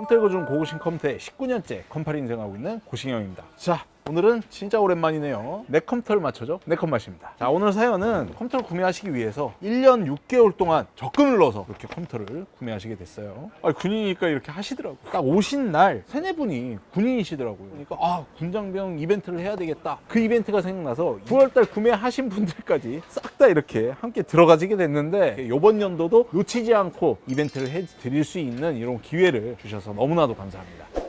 컴퓨터 읽어주는 고고싱 컴퓨터에 19년째 컴팔 인생하고 있는 고싱형입니다. 자, 오늘은 진짜 오랜만이네요. 내 컴퓨터를 맞춰줘. 내 컴맛입니다. 자, 오늘 사연은 컴퓨터를 구매하시기 위해서 1년 6개월 동안 적금을 넣어서 이렇게 컴퓨터를 구매하시게 됐어요. 아, 군인이니까 이렇게 하시더라고요. 딱 오신 날 세네 분이 군인이시더라고요. 그러니까 아, 군장병 이벤트를 해야 되겠다. 그 이벤트가 생각나서 9월달 구매하신 분들까지 싹 다 이렇게 함께 들어가지게 됐는데 이번 연도도 놓치지 않고 이벤트를 해드릴 수 있는 이런 기회를 주셔서 너무나도 감사합니다.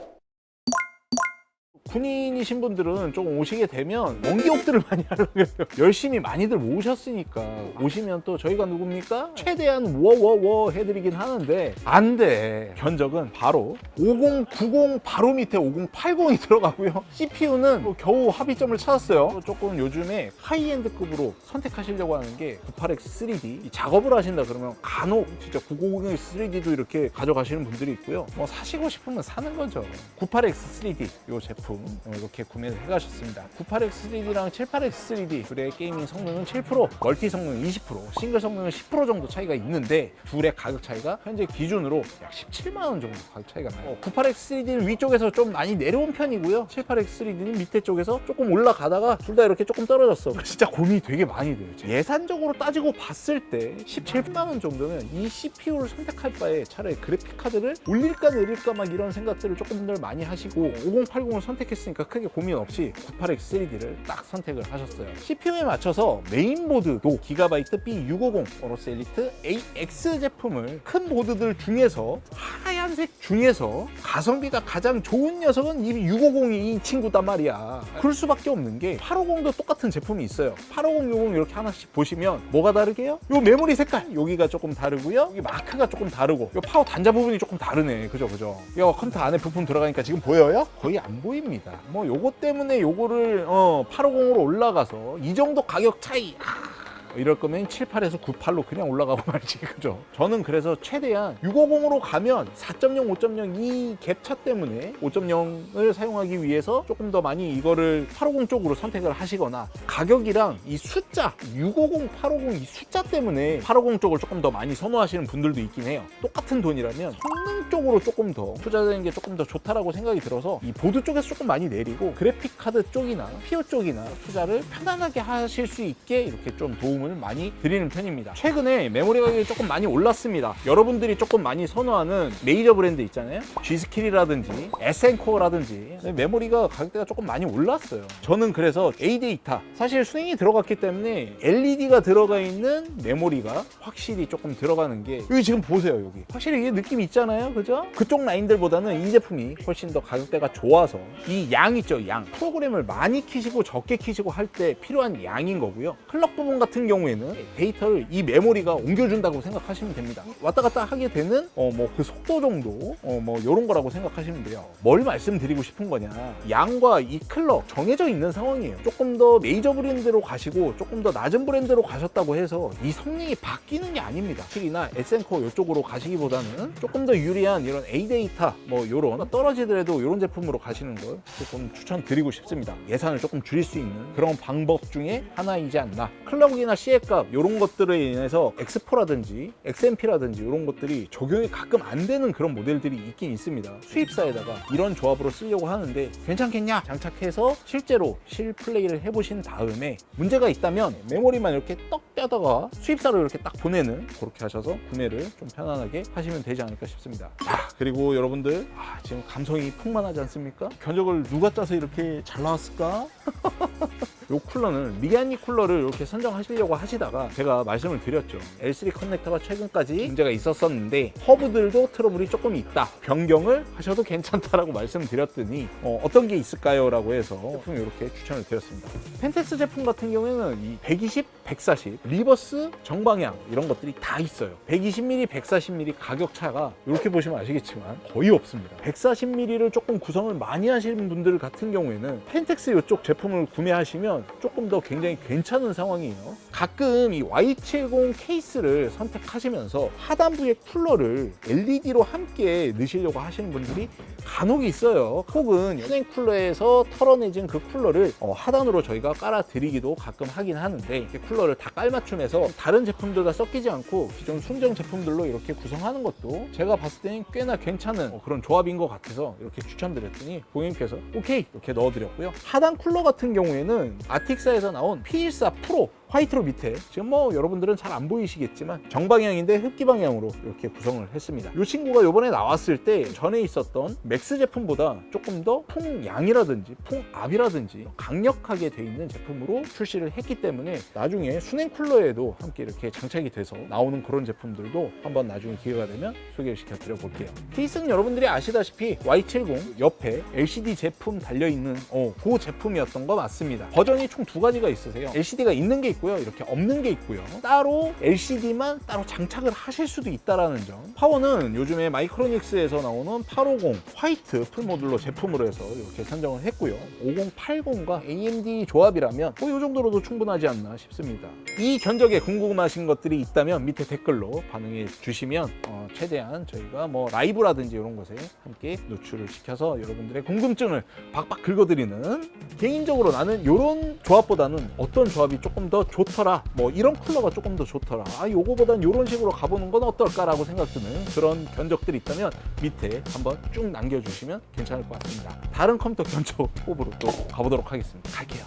군인이신 분들은 조금 오시게 되면 원기옥들을 많이 하려고 해요. 열심히 많이들 모으셨으니까 오시면 또 저희가 누굽니까? 최대한 워워워 해드리긴 하는데 안 돼. 견적은 바로 5090 바로 밑에 5080이 들어가고요. CPU는 뭐 겨우 합의점을 찾았어요. 조금 요즘에 하이엔드급으로 선택하시려고 하는 게 98X 3D. 이 작업을 하신다 그러면 간혹 진짜 950 3D도 이렇게 가져가시는 분들이 있고요. 뭐 사시고 싶으면 사는 거죠. 98X 3D 이 제품 이렇게 구매를 해가셨습니다. 98X 3D랑 78X 3D 둘의 게이밍 성능은 7%, 멀티 성능은 20%, 싱글 성능은 10% 정도 차이가 있는데 둘의 가격 차이가 현재 기준으로 약 17만 원 정도 가격 차이가 나요. 98X 3D는 위쪽에서 좀 많이 내려온 편이고요. 78X 3D는 밑에 쪽에서 조금 올라가다가 둘 다 이렇게 조금 떨어졌어. 진짜 고민이 되게 많이 돼요. 예산적으로 따지고 봤을 때 17만 원 정도면 이 CPU를 선택할 바에 차라리 그래픽 카드를 올릴까 내릴까 막 이런 생각들을 조금 더 많이 하시고 5080을 선택 했으니까 크게 고민 없이 98X 3D를 딱 선택을 하셨어요. CPU에 맞춰서 메인보드도 기가바이트 B650 오로스 엘리트 AX 제품을 큰 보드들 중에서 하얀색 중에서 가성비가 가장 좋은 녀석은 이 650이 이 친구단 말이야. 그럴 수밖에 없는 게 850도 똑같은 제품이 있어요. 850, 60 이렇게 하나씩 보시면 뭐가 다르게요? 요 메모리 색깔 여기가 조금 다르고요. 여기 마크가 조금 다르고 요 파워 단자 부분이 조금 다르네. 그죠, 그죠? 요 컴퓨터 안에 부품 들어가니까 지금 보여요? 거의 안 보입니다. 뭐 요거 때문에 요거를 어 850으로 올라가서 이 정도 가격 차이. 아, 이럴 거면 7, 8에서 9, 8로 그냥 올라가고 말지 그죠? 저는 그래서 최대한 650으로 가면 4.0, 5.0 이 갭차 때문에 5.0을 사용하기 위해서 조금 더 많이 이거를 850 쪽으로 선택을 하시거나 가격이랑 이 숫자 650, 850 이 숫자 때문에 850 쪽을 조금 더 많이 선호하시는 분들도 있긴 해요. 똑같은 돈이라면 성능 쪽으로 조금 더 투자되는 게 조금 더 좋다라고 생각이 들어서 이 보드 쪽에서 조금 많이 내리고 그래픽 카드 쪽이나 피오 쪽이나 투자를 편안하게 하실 수 있게 이렇게 좀 도움 을 많이 드리는 편입니다. 최근에 메모리 가격이 조금 많이 올랐습니다. 여러분들이 조금 많이 선호하는 메이저 브랜드 있잖아요. G스킬이라든지 에센코어라든지 메모리가 가격대가 조금 많이 올랐어요. 저는 그래서 A데이터 사실 수냉이 들어갔기 때문에 LED가 들어가 있는 메모리가 확실히 조금 들어가는 게 여기 지금 보세요 여기 확실히 이게 느낌 있잖아요 그죠? 그쪽 라인들보다는 이 제품이 훨씬 더 가격대가 좋아서 이 양 있죠 양 프로그램을 많이 키시고 적게 키시고 할 때 필요한 양인 거고요 클럭 부분 같은 경우에는 데이터를 이 메모리가 옮겨준다고 생각하시면 됩니다. 왔다 갔다 하게 되는 어 뭐 그 속도 정도 어 뭐 이런 거라고 생각하시면 돼요. 뭘 말씀드리고 싶은 거냐. 양과 이 클럭 정해져 있는 상황이에요. 조금 더 메이저 브랜드로 가시고 조금 더 낮은 브랜드로 가셨다고 해서 이 성능이 바뀌는 게 아닙니다. 킬이나 에센코 이쪽으로 가시기보다는 조금 더 유리한 이런 A 데이터 뭐 이런 떨어지더라도 이런 제품으로 가시는 걸 조금 추천드리고 싶습니다. 예산을 조금 줄일 수 있는 그런 방법 중에 하나이지 않나. 클럭이나 C값 이런 것들에 인해서 X4라든지 XMP라든지 이런 것들이 적용이 가끔 안 되는 그런 모델들이 있긴 있습니다 수입사에다가 이런 조합으로 쓰려고 하는데 괜찮겠냐 장착해서 실제로 실플레이를 해보신 다음에 문제가 있다면 메모리만 이렇게 떡 떼다가 수입사로 이렇게 딱 보내는 그렇게 하셔서 구매를 좀 편안하게 하시면 되지 않을까 싶습니다 자 그리고 여러분들 아, 지금 감성이 풍만하지 않습니까? 견적을 누가 짜서 이렇게 잘 나왔을까? 요 쿨러는 미간니 쿨러를 이렇게 선정하시려고 하시다가 제가 말씀을 드렸죠. L3 커넥터가 최근까지 문제가 있었었는데 허브들도 트러블이 조금 있다. 변경을 하셔도 괜찮다라고 말씀드렸더니 어, 떤게 있을까요? 라고 해서 제품 이렇게 추천을 드렸습니다. 펜텍스 제품 같은 경우에는 이 120, 140, 리버스, 정방향 이런 것들이 다 있어요. 120mm, 140mm 가격 차가 이렇게 보시면 아시겠지만 거의 없습니다. 140mm를 조금 구성을 많이 하시는 분들 같은 경우에는 펜텍스 이쪽 제품을 구매하시면 보시면 조금 더 굉장히 괜찮은 상황이에요. 가끔 이 Y70 케이스를 선택하시면서 하단부의 쿨러를 LED로 함께 넣으시려고 하시는 분들이 간혹 있어요. 혹은 수냉 쿨러에서 털어내진 그 쿨러를 어, 하단으로 저희가 깔아드리기도 가끔 하긴 하는데 쿨러를 다 깔맞춤해서 다른 제품들과 섞이지 않고 기존 순정 제품들로 이렇게 구성하는 것도 제가 봤을 때는 꽤나 괜찮은 어, 그런 조합인 것 같아서 이렇게 추천드렸더니 고객님께서 오케이 이렇게 넣어드렸고요. 하단 쿨러 같은 경우에는 아틱사에서 나온 P14 프로 화이트로 밑에 지금 뭐 여러분들은 잘 안 보이시겠지만 정방향인데 흡기 방향으로 이렇게 구성을 했습니다. 이 친구가 이번에 나왔을 때 전에 있었던 맥스 제품보다 조금 더 풍양이라든지 풍압이라든지 강력하게 돼 있는 제품으로 출시를 했기 때문에 나중에 수냉 쿨러에도 함께 이렇게 장착이 돼서 나오는 그런 제품들도 한번 나중에 기회가 되면 소개를 시켜드려 볼게요. 케이스는 여러분들이 아시다시피 Y70 옆에 LCD 제품 달려 있는 어, 그 제품이었던 거 맞습니다. 버전이 총 두 가지가 있으세요. LCD가 있는 게 있고 요. 이렇게 없는 게 있고요. 따로 LCD만 따로 장착을 하실 수도 있다라는 점. 파워는 요즘에 마이크로닉스에서 나오는 850 화이트 풀모듈러 제품으로 해서 이렇게 선정을 했고요. 5080과 AMD 조합이라면 뭐이 정도로도 충분하지 않나 싶습니다. 이 견적에 궁금하신 것들이 있다면 밑에 댓글로 반응해 주시면 어, 최대한 저희가 뭐 라이브라든지 이런 것에 함께 노출을 시켜서 여러분들의 궁금증을 박박 긁어드리는 개인적으로 나는 이런 조합보다는 어떤 조합이 조금 더 좋더라. 뭐 이런 쿨러가 조금 더 좋더라. 아 요거보단 이런 식으로 가보는 건 어떨까라고 생각 드는 그런 견적들이 있다면 밑에 한번 쭉 남겨주시면 괜찮을 것 같습니다. 다른 컴퓨터 견적 뽑으러 또 가보도록 하겠습니다. 갈게요